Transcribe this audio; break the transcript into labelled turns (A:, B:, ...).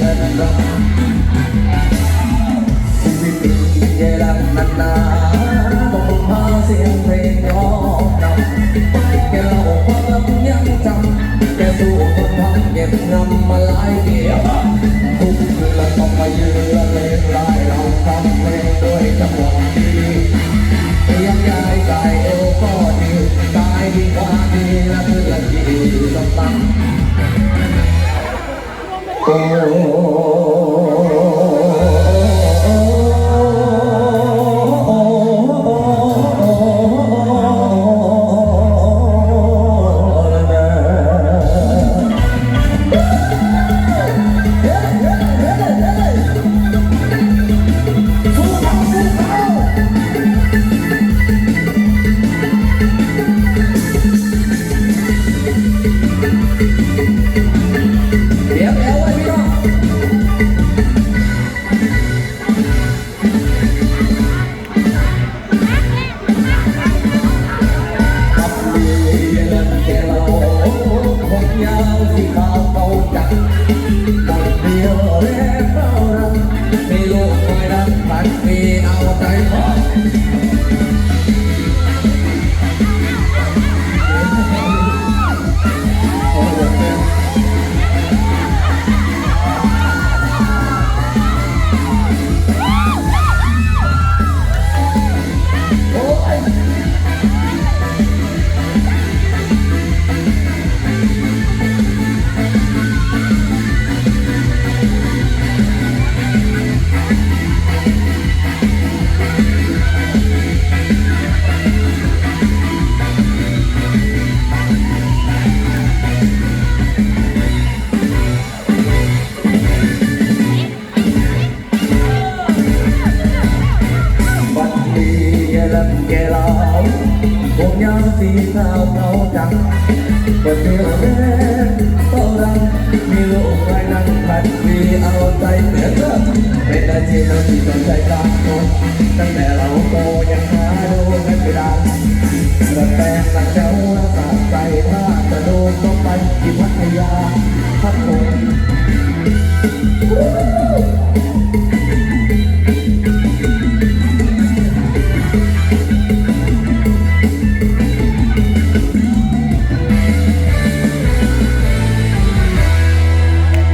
A: กันหรอวิตเป็นนันต้องพึ่งพาเสียงเงร้องนำแกเล่าควมยังจำแกสู้คนทั้งเก็บนำมาหลายเดียวทุกคืนต้องมายืนละเลงลายเราทำเพลงดยจังหวะดียังยายใจ โใจ ผมยาวสีขาวเงาจังบทเดียวแม่ต้องรังมีลูกไว้นั่งพัดวีเอาใจเหนือเธอเป็นอาชีพที่ต้องใจกลางคนตั้งแต่เราโตยังหาดูกันไม่ได้ระแปงหลังเจ้าสาใจถ้าจะโดนต้องไปที่พัทยาพัดลม